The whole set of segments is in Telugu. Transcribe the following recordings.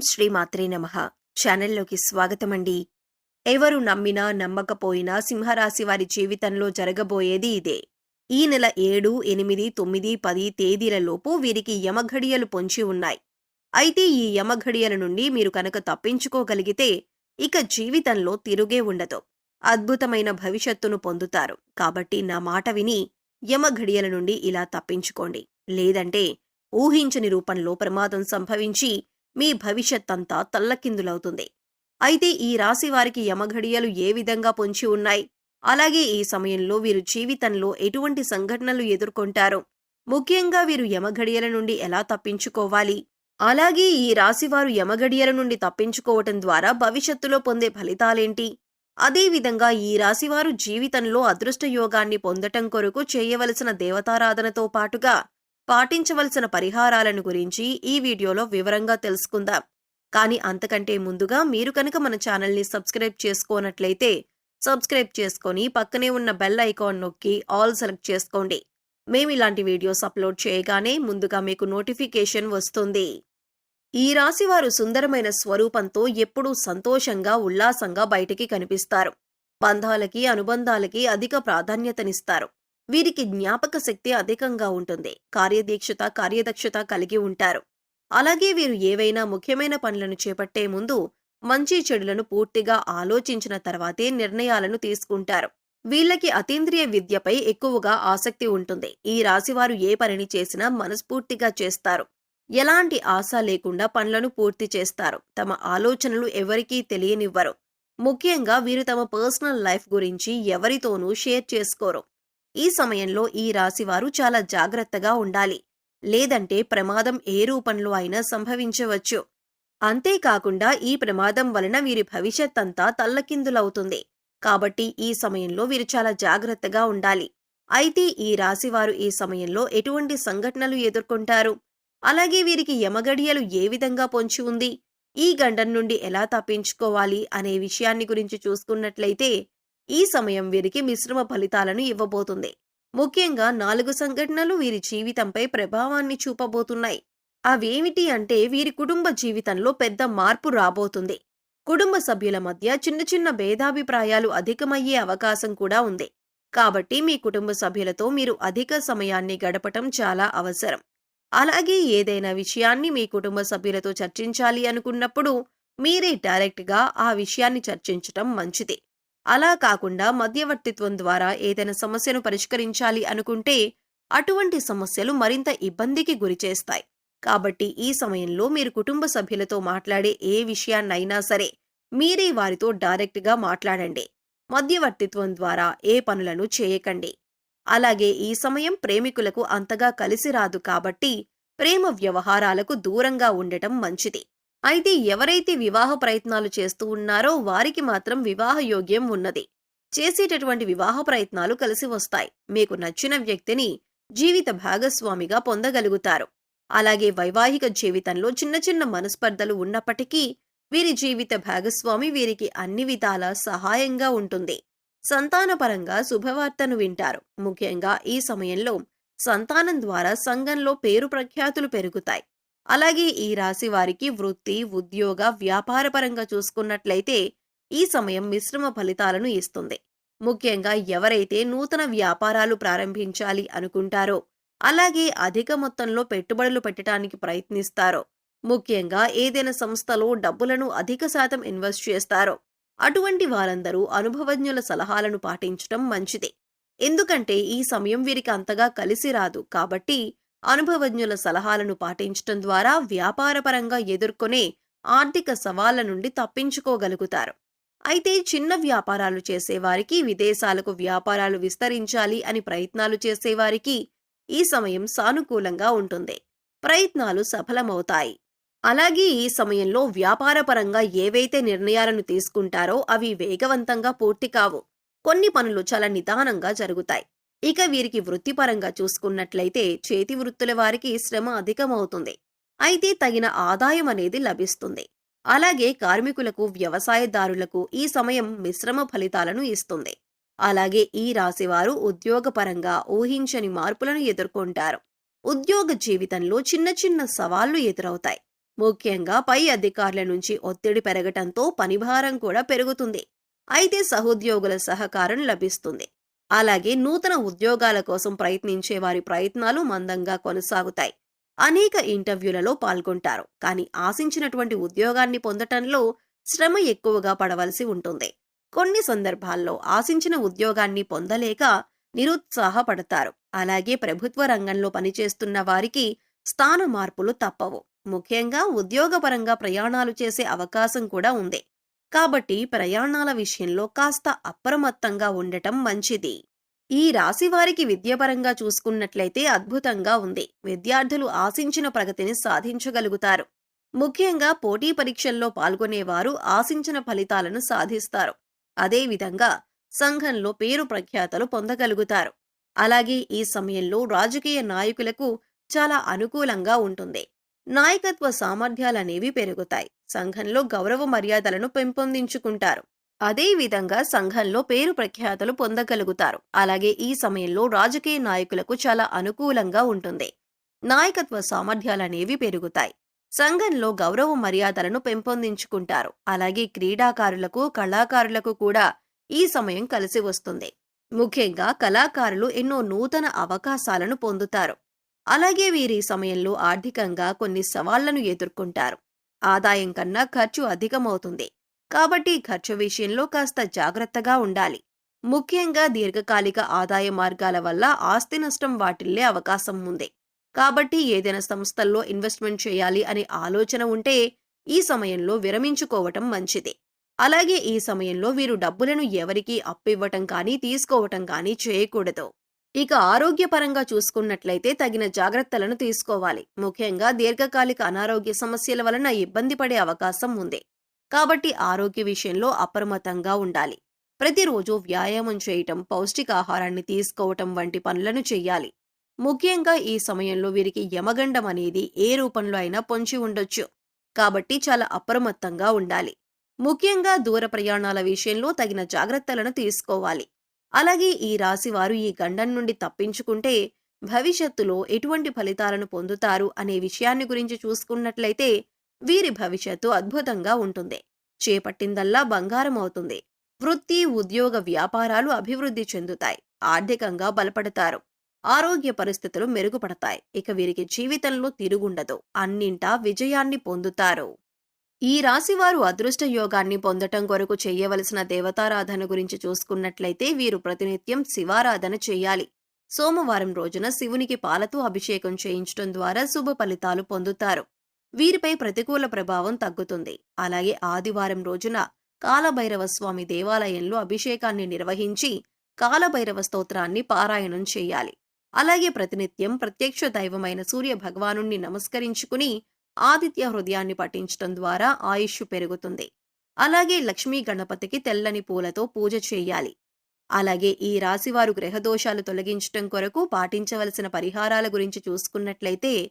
శ్రీ మాత్రే నమ. ఛానల్లోకి స్వాగతమండి. ఎవరు నమ్మినా నమ్మకపోయినా సింహరాశి వారి జీవితంలో జరగబోయేది ఇదే. ఈ నెల ఏడు ఎనిమిది తొమ్మిది పది తేదీలలోపు వీరికి యమఘడియలు పొంచి ఉన్నాయి. అయితే ఈ యమఘడియల నుండి మీరు కనుక తప్పించుకోగలిగితే ఇక జీవితంలో తిరుగే ఉండదు. అద్భుతమైన భవిష్యత్తును పొందుతారు. కాబట్టి నా మాట విని యమఘడియల నుండి ఇలా తప్పించుకోండి. లేదంటే ఊహించని రూపంలో ప్రమాదం సంభవించి మీ భవిష్యత్ అంతా తల్లకిందులవుతుంది. అయితే ఈ రాశి వారికి యమఘడియలు ఏ విధంగా పొంచి ఉన్నాయి? అలాగే ఈ సమయంలో వీరు జీవితంలో ఎటువంటి సంఘటనలు ఎదుర్కొంటారు? ముఖ్యంగా వీరు యమఘడియల నుండి ఎలా తప్పించుకోవాలి? అలాగే ఈ రాశివారు యమఘడియల నుండి తప్పించుకోవటం ద్వారా భవిష్యత్తులో పొందే ఫలితాలేంటి? అదేవిధంగా ఈ రాశివారు జీవితంలో అదృష్ట యోగాన్ని పొందటం కొరకు చేయవలసిన దేవతారాధనతో పాటుగా పాటించవలసిన పరిహారాలను గురించి ఈ వీడియోలో వివరంగా తెలుసుకుందాం. కానీ అంతకంటే ముందుగా మీరు కనుక మన ఛానల్ని సబ్స్క్రైబ్ చేసుకోనట్లయితే సబ్స్క్రైబ్ చేసుకొని పక్కనే ఉన్న బెల్ ఐకాన్ నొక్కి ఆల్ సెలెక్ట్ చేసుకోండి. మేము ఇలాంటి వీడియోస్ అప్లోడ్ చేయగానే ముందుగా మీకు నోటిఫికేషన్ వస్తుంది. ఈ రాశి వారు సుందరమైన స్వరూపంతో ఎప్పుడూ సంతోషంగా ఉల్లాసంగా బయటికి కనిపిస్తారు. బంధాలకి అనుబంధాలకి అధిక ప్రాధాన్యతనిస్తారు. వీరికి జ్ఞాపక శక్తి అధికంగా ఉంటుంది. కార్యదీక్షత కార్యదక్షత కలిగి ఉంటారు. అలాగే వీరు ఏవైనా ముఖ్యమైన పనులను చేపట్టే ముందు మంచి చెడులను పూర్తిగా ఆలోచించిన తర్వాతే నిర్ణయాలను తీసుకుంటారు. వీళ్ళకి అతీంద్రియ విద్యపై ఎక్కువగా ఆసక్తి ఉంటుంది. ఈ రాశివారు ఏ పనిని చేసినా మనస్ఫూర్తిగా చేస్తారు. ఎలాంటి ఆశ లేకుండా పనులను పూర్తి చేస్తారు. తమ ఆలోచనలు ఎవరికీ తెలియనివ్వరు. ముఖ్యంగా వీరు తమ పర్సనల్ లైఫ్ గురించి ఎవరితోనూ షేర్ చేసుకోరు. ఈ సమయంలో ఈ రాశివారు చాలా జాగ్రత్తగా ఉండాలి. లేదంటే ప్రమాదం ఏ రూపంలో అయినా సంభవించవచ్చు. అంతేకాకుండా ఈ ప్రమాదం వలన వీరి భవిష్యత్ అంతా తల్లకిందులవుతుంది. కాబట్టి ఈ సమయంలో వీరు చాలా జాగ్రత్తగా ఉండాలి. అయితే ఈ రాశివారు ఈ సమయంలో ఎటువంటి సంఘటనలు ఎదుర్కొంటారు? అలాగే వీరికి యమగడియలు ఏ విధంగా పొంచి ఉంది? ఈ గండం నుండి ఎలా తప్పించుకోవాలి? అనే విషయాన్ని గురించి చూసుకున్నట్లయితే ఈ సమయం వీరికి మిశ్రమ ఫలితాలను ఇవ్వబోతుంది. ముఖ్యంగా నాలుగు సంఘటనలు వీరి జీవితంపై ప్రభావాన్ని చూపబోతున్నాయి. అవేమిటి అంటే వీరి కుటుంబ జీవితంలో పెద్ద మార్పు రాబోతుంది. కుటుంబ సభ్యుల మధ్య చిన్న చిన్న భేదాభిప్రాయాలు అధికమయ్యే అవకాశం కూడా ఉంది. కాబట్టి మీ కుటుంబ సభ్యులతో మీరు అధిక సమయాన్ని గడపటం చాలా అవసరం. అలాగే ఏదైనా విషయాన్ని మీ కుటుంబ సభ్యులతో చర్చించాలి అనుకున్నప్పుడు మీరే డైరెక్ట్గా ఆ విషయాన్ని చర్చించటం మంచిది. అలా కాకుండా మధ్యవర్తిత్వం ద్వారా ఏదైనా సమస్యను పరిష్కరించాలి అనుకుంటే అటువంటి సమస్యలు మరింత ఇబ్బందికి గురిచేస్తాయి కాబట్టి ఈ సమయంలో మీరు కుటుంబ సభ్యులతో మాట్లాడే ఏ విషయాన్నైనా సరే మీరే వారితో డైరెక్ట్గా మాట్లాడండి. మధ్యవర్తిత్వం ద్వారా ఏ పనులను చేయకండి. అలాగే ఈ సమయం ప్రేమికులకు అంతగా కలిసి రాదు కాబట్టి ప్రేమ వ్యవహారాలకు దూరంగా ఉండటం మంచిది. అయితే ఎవరైతే వివాహ ప్రయత్నాలు చేస్తూ ఉన్నారో వారికి మాత్రం వివాహ యోగ్యం ఉన్నది. చేసేటటువంటి వివాహ ప్రయత్నాలు కలిసి వస్తాయి. మీకు నచ్చిన వ్యక్తిని జీవిత భాగస్వామిగా పొందగలుగుతారు. అలాగే వైవాహిక జీవితంలో చిన్న చిన్న మనస్పర్ధలు ఉన్నప్పటికీ వీరి జీవిత భాగస్వామి వీరికి అన్ని విధాల సహాయంగా ఉంటుంది. సంతానపరంగా శుభవార్తను వింటారు. ముఖ్యంగా ఈ సమయంలో సంతానం ద్వారా సంఘంలో పేరు ప్రఖ్యాతులు పెరుగుతాయి. అలాగే ఈ రాశి వారికి వృత్తి ఉద్యోగ వ్యాపారపరంగా చూసుకున్నట్లయితే ఈ సమయం మిశ్రమ ఫలితాలను ఇస్తుంది. ముఖ్యంగా ఎవరైతే నూతన వ్యాపారాలు ప్రారంభించాలి అనుకుంటారో అలాగే అధిక మొత్తంలో పెట్టుబడులు పెట్టడానికి ప్రయత్నిస్తారో ముఖ్యంగా ఏదైనా సంస్థలో డబ్బులను అధిక శాతం ఇన్వెస్ట్ చేస్తారో అటువంటి వారందరూ అనుభవజ్ఞుల సలహాలను పాటించటం మంచిది. ఎందుకంటే ఈ సమయం వీరికి అంతగా కలిసి రాదు కాబట్టి అనుభవజ్ఞుల సలహాలను పాటించటం ద్వారా వ్యాపారపరంగా ఎదుర్కొనే ఆర్థిక సవాళ్ళ నుండి తప్పించుకోగలుగుతారు. అయితే చిన్న వ్యాపారాలు చేసేవారికి విదేశాలకు వ్యాపారాలు విస్తరించాలి అని ప్రయత్నాలు చేసేవారికి ఈ సమయం సానుకూలంగా ఉంటుంది. ప్రయత్నాలు సఫలమవుతాయి. అలాగే ఈ సమయంలో వ్యాపారపరంగా ఏవైతే నిర్ణయాలను తీసుకుంటారో అవి వేగవంతంగా పూర్తి కావు. కొన్ని పనులు చాలా నిదానంగా జరుగుతాయి. ఇక వీరికి వృత్తిపరంగా చూసుకున్నట్లయితే చేతి వృత్తుల వారికి శ్రమ అధికమవుతుంది. అయితే తగిన ఆదాయం అనేది లభిస్తుంది. అలాగే కార్మికులకు వ్యవసాయదారులకు ఈ సమయం మిశ్రమ ఫలితాలను ఇస్తుంది. అలాగే ఈ రాశివారు ఉద్యోగపరంగా ఊహించని మార్పులను ఎదుర్కొంటారు. ఉద్యోగ జీవితంలో చిన్న చిన్న సవాళ్ళు ఎదురవుతాయి. ముఖ్యంగా పై అధికారుల నుంచి ఒత్తిడి పెరగటంతో పనిభారం కూడా పెరుగుతుంది. అయితే సహోద్యోగుల సహకారం లభిస్తుంది. అలాగే నూతన ఉద్యోగాల కోసం ప్రయత్నించే వారి ప్రయత్నాలు మందంగా కొనసాగుతాయి. అనేక ఇంటర్వ్యూలలో పాల్గొంటారు. కానీ ఆశించినటువంటి ఉద్యోగాన్ని పొందటంలో శ్రమ ఎక్కువగా పడవలసి ఉంటుంది. కొన్ని సందర్భాల్లో ఆశించిన ఉద్యోగాన్ని పొందలేక నిరుత్సాహపడతారు. అలాగే ప్రభుత్వ రంగంలో పనిచేస్తున్న వారికి స్థాన మార్పులు తప్పవు. ముఖ్యంగా ఉద్యోగపరంగా ప్రయాణాలు చేసే అవకాశం కూడా ఉంది. కాబట్టి ప్రయాణాల విషయంలో కాస్త అప్రమత్తంగా ఉండటం మంచిది. ఈ రాశి వారికి విద్యాపరంగా చూసుకున్నట్లయితే అద్భుతంగా ఉంది. విద్యార్థులు ఆశించిన ప్రగతిని సాధించగలుగుతారు. ముఖ్యంగా పోటీ పరీక్షల్లో పాల్గొనేవారు ఆశించిన ఫలితాలను సాధిస్తారు. అదేవిధంగా సంఘంలో పేరు ప్రఖ్యాతలు పొందగలుగుతారు. అలాగే ఈ సమయంలో రాజకీయ నాయకులకు చాలా అనుకూలంగా ఉంటుంది. నాయకత్వ సామర్థ్యాలనేవి పెరుగుతాయి. సంఘంలో గౌరవ మర్యాదలను పెంపొందించుకుంటారు. అదేవిధంగా సంఘంలో పేరు ప్రఖ్యాతలు పొందగలుగుతారు. అలాగే ఈ సమయంలో రాజకీయ నాయకులకు చాలా అనుకూలంగా ఉంటుంది. నాయకత్వ సామర్థ్యాలనేవి పెరుగుతాయి. సంఘంలో గౌరవ మర్యాదలను పెంపొందించుకుంటారు. అలాగే క్రీడాకారులకు కళాకారులకు కూడా ఈ సమయం కలిసి వస్తుంది. ముఖ్యంగా కళాకారులు ఎన్నో నూతన అవకాశాలను పొందుతారు. అలాగే వీరి సమయంలో ఆర్థికంగా కొన్ని సవాళ్ళను ఎదుర్కొంటారు. ఆదాయం కన్నా ఖర్చు అధికమవుతుంది. కాబట్టి ఖర్చు విషయంలో కాస్త జాగ్రత్తగా ఉండాలి. ముఖ్యంగా దీర్ఘకాలిక ఆదాయ మార్గాల వల్ల ఆస్తి నష్టం వాటిల్లే అవకాశం ఉంది. కాబట్టి ఏదైనా సంస్థల్లో ఇన్వెస్ట్మెంట్ చేయాలి అనే ఆలోచన ఉంటే ఈ సమయంలో విరమించుకోవటం మంచిది. అలాగే ఈ సమయంలో వీరు డబ్బులను ఎవరికీ అప్పివ్వటం కానీ తీసుకోవటం కానీ చేయకూడదు. ఇక ఆరోగ్యపరంగా చూసుకున్నట్లయితే తగిన జాగ్రత్తలను తీసుకోవాలి. ముఖ్యంగా దీర్ఘకాలిక అనారోగ్య సమస్యల వలన ఇబ్బంది పడే అవకాశం ఉంది. కాబట్టి ఆరోగ్య విషయంలో అప్రమత్తంగా ఉండాలి. ప్రతిరోజు వ్యాయామం చేయటం పౌష్టికాహారాన్ని తీసుకోవటం వంటి పనులను చెయ్యాలి. ముఖ్యంగా ఈ సమయంలో వీరికి యమగండం అనేది ఏ రూపంలో అయినా పొంచి ఉండొచ్చు. కాబట్టి చాలా అప్రమత్తంగా ఉండాలి. ముఖ్యంగా దూర ప్రయాణాల విషయంలో తగిన జాగ్రత్తలను తీసుకోవాలి. అలాగే ఈ రాశి వారు ఈ గండం నుండి తప్పించుకుంటే భవిష్యత్తులో ఎటువంటి ఫలితాలను పొందుతారు అనే విషయాన్ని గురించి చూసుకున్నట్లయితే వీరి భవిష్యత్తు అద్భుతంగా ఉంటుంది. చేపట్టిందల్లా బంగారం అవుతుంది. వృత్తి ఉద్యోగ వ్యాపారాలు అభివృద్ధి చెందుతాయి. ఆర్థికంగా బలపడతారు. ఆరోగ్య పరిస్థితులు మెరుగుపడతాయి. ఇక వీరికి జీవితంలో తిరుగుండదు. అన్నింటా విజయాన్ని పొందుతారు. ఈ రాశివారు అదృష్ట యోగాన్ని పొందటం కొరకు చేయవలసిన దేవతారాధన గురించి చూసుకున్నట్లయితే వీరు ప్రతినిత్యం శివారాధన చేయాలి. సోమవారం రోజున శివునికి పాలతో అభిషేకం చేయించడం ద్వారా శుభ ఫలితాలు పొందుతారు. వీరిపై ప్రతికూల ప్రభావం తగ్గుతుంది. అలాగే ఆదివారం రోజున కాలభైరవ స్వామి దేవాలయంలో అభిషేకాన్ని నిర్వహించి కాలభైరవ స్తోత్రాన్ని పారాయణం చేయాలి. అలాగే ప్రతినిత్యం ప్రత్యక్ష దైవమైన సూర్య భగవానుణ్ణి నమస్కరించుకుని ఆదిత్య హృదయాన్ని పఠించటం ద్వారా ఆయుష్ పెరుగుతుంది. అలాగే లక్ష్మీ గణపతికి తెల్లని పూలతో పూజ చేయాలి. అలాగే ఈ రాశివారు గ్రహదోషాలు తొలగించటం కొరకు పాటించవలసిన పరిహారాల గురించి చూసుకున్నట్లయితే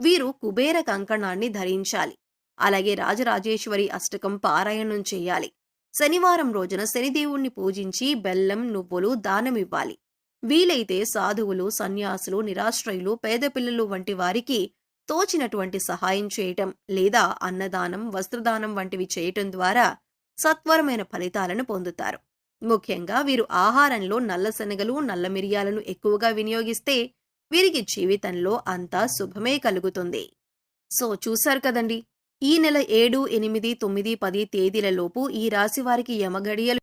వీరు కుబేర కంకణాన్ని ధరించాలి. అలాగే రాజరాజేశ్వరి అష్టకం పారాయణం చేయాలి. శనివారం రోజున శనిదేవుణ్ణి పూజించి బెల్లం నువ్వులు దానమివ్వాలి వీలైతే సాధువులు సన్యాసులు నిరాశ్రయులు పేద పిల్లలు వంటి వారికి తోచినటువంటి సహాయం చేయటం లేదా అన్నదానం వస్త్రదానం వంటివి చేయటం ద్వారా సత్వరమైన ఫలితాలను పొందుతారు. ముఖ్యంగా వీరు ఆహారంలో నల్ల శనగలు నల్ల మిరియాలను ఎక్కువగా వినియోగిస్తే వీరికి జీవితంలో అంతా శుభమే కలుగుతుంది. సో చూశారు కదండి ఈ నెల ఏడు ఎనిమిది తొమ్మిది పది తేదీలలోపు ఈ రాశి వారికి యమగడియలు